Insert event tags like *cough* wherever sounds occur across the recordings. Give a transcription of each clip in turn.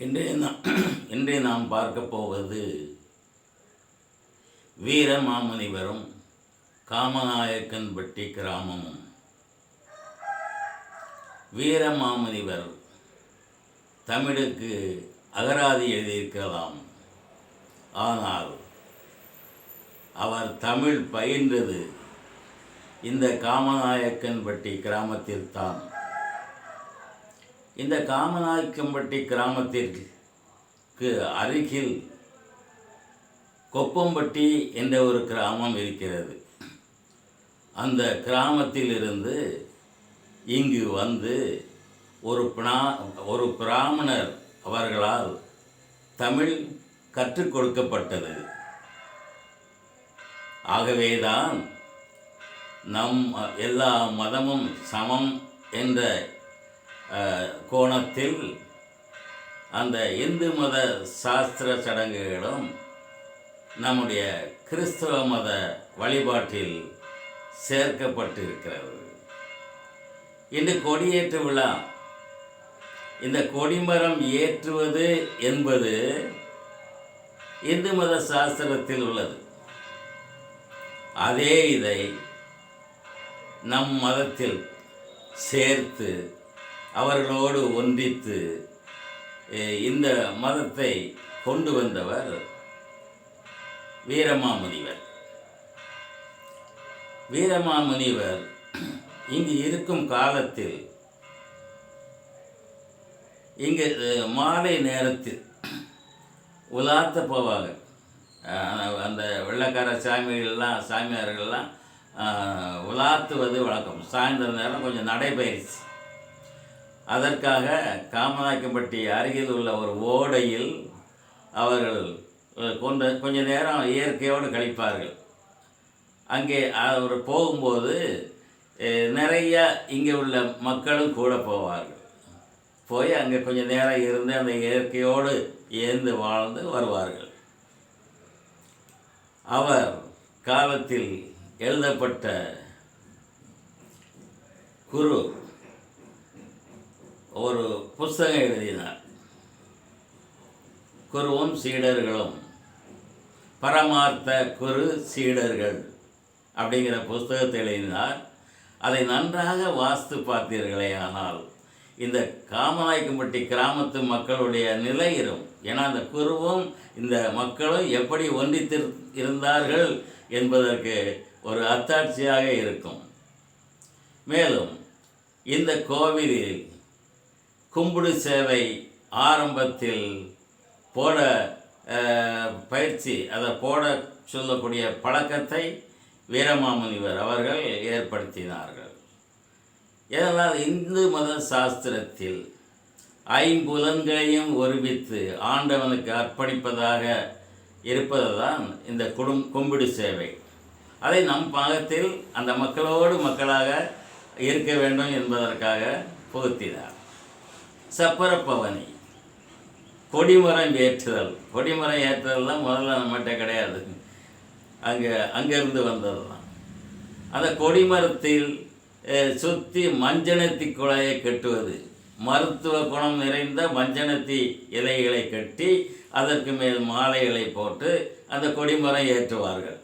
*clears throat* இன்றைய நாம் இன்றைய நாம் பார்க்க போவது வீர மாமுனிவரும் காமநாயக்கன்பட்டி கிராமமும். வீரமாமுனிவர் தமிழுக்கு அகராதி எழுதியிருக்கலாம். ஆனால் அவர் தமிழ் பயின்றது இந்த காமநாயக்கன்பட்டி கிராமத்தில்தான். இந்த காமநாயக்கம்பட்டி கிராமத்திற்கு அருகில் கொப்பம்பட்டி என்ற ஒரு கிராமம் இருக்கிறது. அந்த கிராமத்திலிருந்து இங்கு வந்து ஒரு பினா ஒரு பிராமணர் அவர்களால் தமிழ் கற்றுக் கொடுக்கப்பட்டது. ஆகவேதான் நம் எல்லா மதமும் சமம் என்ற கோணத்தில் அந்த இந்து மத சாஸ்திர சடங்குகளும் நம்முடைய கிறிஸ்தவ மத வழிபாட்டில் சேர்க்கப்பட்டிருக்கிறது. இன்று கொடியேற்று விழா இந்த கொடிமரம் ஏற்றுவது என்பது இந்து மத சாஸ்திரத்தில் உள்ளது. அதே இதை நம் மதத்தில் சேர்த்து அவர்களோடு ஒன்றித்து இந்த மதத்தை கொண்டு வந்தவர் வீரமாமுனிவர். வீரமாமுனிவர் இங்கு இருக்கும் காலத்தில் இங்கு மாலை நேரத்தில் உலாத்த போவாங்க. அந்த வெள்ளக்கார சாமிகள்லாம் சாமியார்கள்லாம் உலாத்துவது வழக்கம். சாயந்தர நேரம் கொஞ்சம் நடைபயிற்சி. அதற்காக காமநாயக்கப்பட்டி அருகில் உள்ள ஒரு ஓடையில் அவர்கள் அஹ், கொண்ட கொஞ்ச நேரம் இயற்கையோடு கழிப்பார்கள். அங்கே அவர் போகும்போது நிறைய இங்கே உள்ள மக்களும் கூட போவார்கள். போய் அங்கே கொஞ்சம் நேரம் இருந்து அந்த இயற்கையோடு ஏந்து வாழ்ந்து வருவார்கள். அவர் காலத்தில் எழுதப்பட்ட குரு ஒரு புஸ்தகம் எழுதினார். குருவும் சீடர்களும் பரமார்த்த குரு சீடர்கள் அப்படிங்கிற புஸ்தகத்தை எழுதினார். அதை நன்றாக வாஸ்து பார்த்தீர்களே ஆனால் இந்த காமநாயக்கம்பட்டி கிராமத்து மக்களுடைய நிலை இருக்கும் ஏன்னா அந்த குருவும் இந்த மக்களும் எப்படி ஒன்றித்து இருந்தார்கள் என்பதற்கு ஒரு அத்தாட்சியாக இருக்கும். மேலும் இந்த கோவிலில் கும்பிடு சேவை ஆரம்பத்தில் போட பயிற்சி அதை போட சொல்லக்கூடிய பழக்கத்தை வீரமாமுனிவர் அவர்கள் ஏற்படுத்தினார்கள். ஏதனால் இந்து மத சாஸ்திரத்தில் ஐம்புலன்களையும் ஒருமித்து ஆண்டவனுக்கு அர்ப்பணிப்பதாக இருப்பது தான் இந்த குடும் கும்பிடு சேவை. அதை நம் பாகத்தில் அந்த மக்களோடு மக்களாக இருக்க வேண்டும் என்பதற்காக புகுத்தினார். சப்பரப்பவனி. கொடிமரம் ஏற்றுதல். கொடிமரம் ஏற்றுதல்லாம் முதல்ல நம்மகிட்ட கிடையாது. அங்கே அங்கேருந்து வந்தது தான் அந்த கொடிமரத்தில் சுற்றி மஞ்சனத்தி குலையை கட்டுவது. மருத்துவ குணம் நிறைந்த மஞ்சனத்தி இலைகளை கட்டி அதற்கு மேல் மாலைகளை போட்டு அந்த கொடிமரம் ஏற்றுவார்கள்.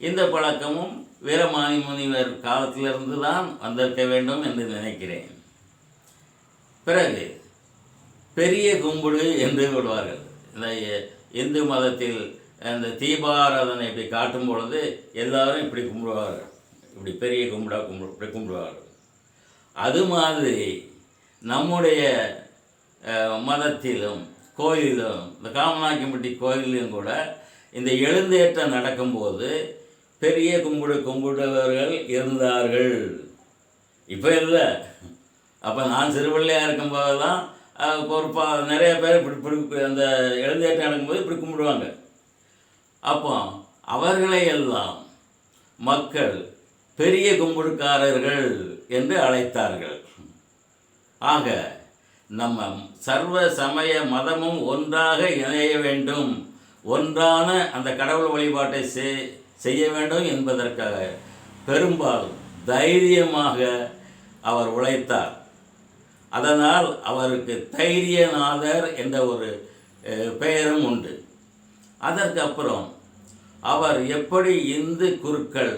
இந்த பழக்கமும் வீரமாணி முனிவர் காலத்திலிருந்து தான் வந்திருக்க வேண்டும் என்று நினைக்கிறேன். பிறகு பெரிய கும்பிடு என்று விடுவார்கள். இந்த இந்து மதத்தில் அந்த தீபாராதனை இப்படி காட்டும் பொழுது எல்லாரும் இப்படி கும்பிடுவார்கள். இப்படி பெரிய கும்பிடா கும்பிடு இப்படி கும்பிடுவார்கள். அது மாதிரி நம்முடைய மதத்திலும் கோயிலும் இந்த காமநாயக்கம்பட்டி கோயிலையும் கூட இந்த எழுந்தேற்றம் நடக்கும்போது பெரிய கும்பிடு கும்பிடுபவர்கள் இருந்தார்கள். இப்போ இல்லை. அப்போ நான் சிறுபிள்ளையாக இருக்கும்போது தான் அஹ், ஒரு பா நிறைய பேர் இப்படி இப்படி அந்த எழுந்தேற்றம் நடக்கும்போது இப்படி கும்பிடுவாங்க. அப்போ அவர்களை எல்லாம் மக்கள் பெரிய கும்பிடுக்காரர்கள் என்று அழைத்தார்கள். ஆக நம்ம சர்வ சமய மதமும் ஒன்றாக இணைய வேண்டும். ஒன்றான அந்த கடவுள் வழிபாட்டை செய்- செய்ய வேண்டும் என்பதற்காக பெரும்பாலும் தைரியமாக அவர் உழைத்தார். அதனால் அவருக்கு தைரியநாதர் என்ற ஒரு பெயரும் உண்டு. அதற்கப்புறம் அவர் எப்படி இந்து குருக்கள்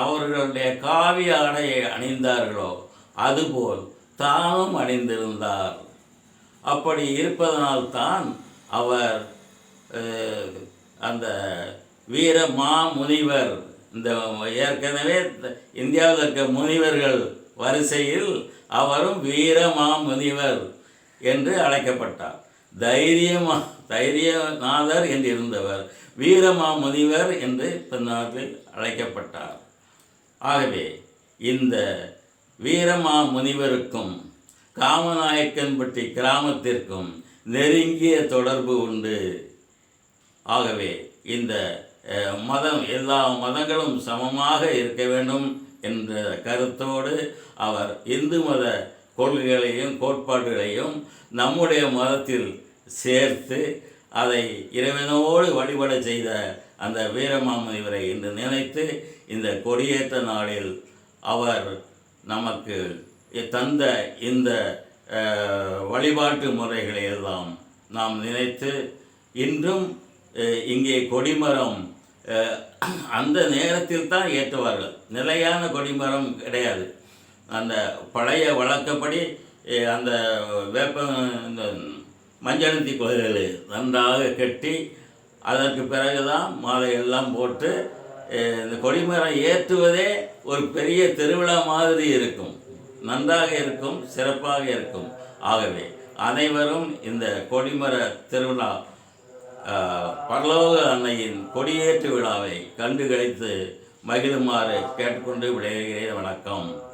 அவர்களுடைய காவிய ஆடையை அணிந்தார்களோ அதுபோல் தானும் அணிந்திருந்தார். அப்படி இருப்பதனால்தான் அவர் அந்த வீர மாமுனிவர் இந்த ஏற்கனவே இந்தியாவில் இருக்க முனிவர்கள் வரிசையில் அவரும் வீரமாமுனிவர் என்று அழைக்கப்பட்டார். தைரியமா தைரியநாதர் என்று இருந்தவர் வீரமாமுனிவர் என்று பின்னாட்டில் அழைக்கப்பட்டார். ஆகவே இந்த வீரமாமுனிவருக்கும் காமநாயக்கன்பட்டி கிராமத்திற்கும் நெருங்கிய தொடர்பு உண்டு. ஆகவே இந்த மதம் எல்லா மதங்களும் சமமாக இருக்க வேண்டும். என்ற கருத்தோடு அவர் இந்து மத கொள்கைகளையும் கோட்பாடுகளையும் நம்முடைய மதத்தில் சேர்த்து அதை இறைவனோடு வழிபட செய்த அந்த வீரமாமுனிவரை இன்று நினைத்து இந்த கொடியேற்ற நாளில் அவர் நமக்கு தந்த இந்த வழிபாட்டு முறைகளை எல்லாம் நாம் நினைத்து இன்றும் இங்கே கொடிமரம் அந்த நேரத்தில் தான் ஏற்றுவார்கள். நிலையான கொடிமரம் கிடையாது. அந்த பழைய வழக்கப்படி அந்த வேப்ப இந்த மஞ்சனத்தி கோயில்களை நன்றாக கட்டி அதற்கு பிறகுதான் மாலை எல்லாம் போட்டு இந்த கொடிமரம் ஏற்றுவதே ஒரு பெரிய திருவிழா மாதிரி இருக்கும். நன்றாக இருக்கும் சிறப்பாக இருக்கும். ஆகவே அனைவரும் இந்த கொடிமர திருவிழா பரலோக அன்னையின் கொடியேற்று விழாவை கண்டு கழித்து மகிழுமாறு கேட்டுக்கொண்டு விடைகிறேன் வணக்கம்.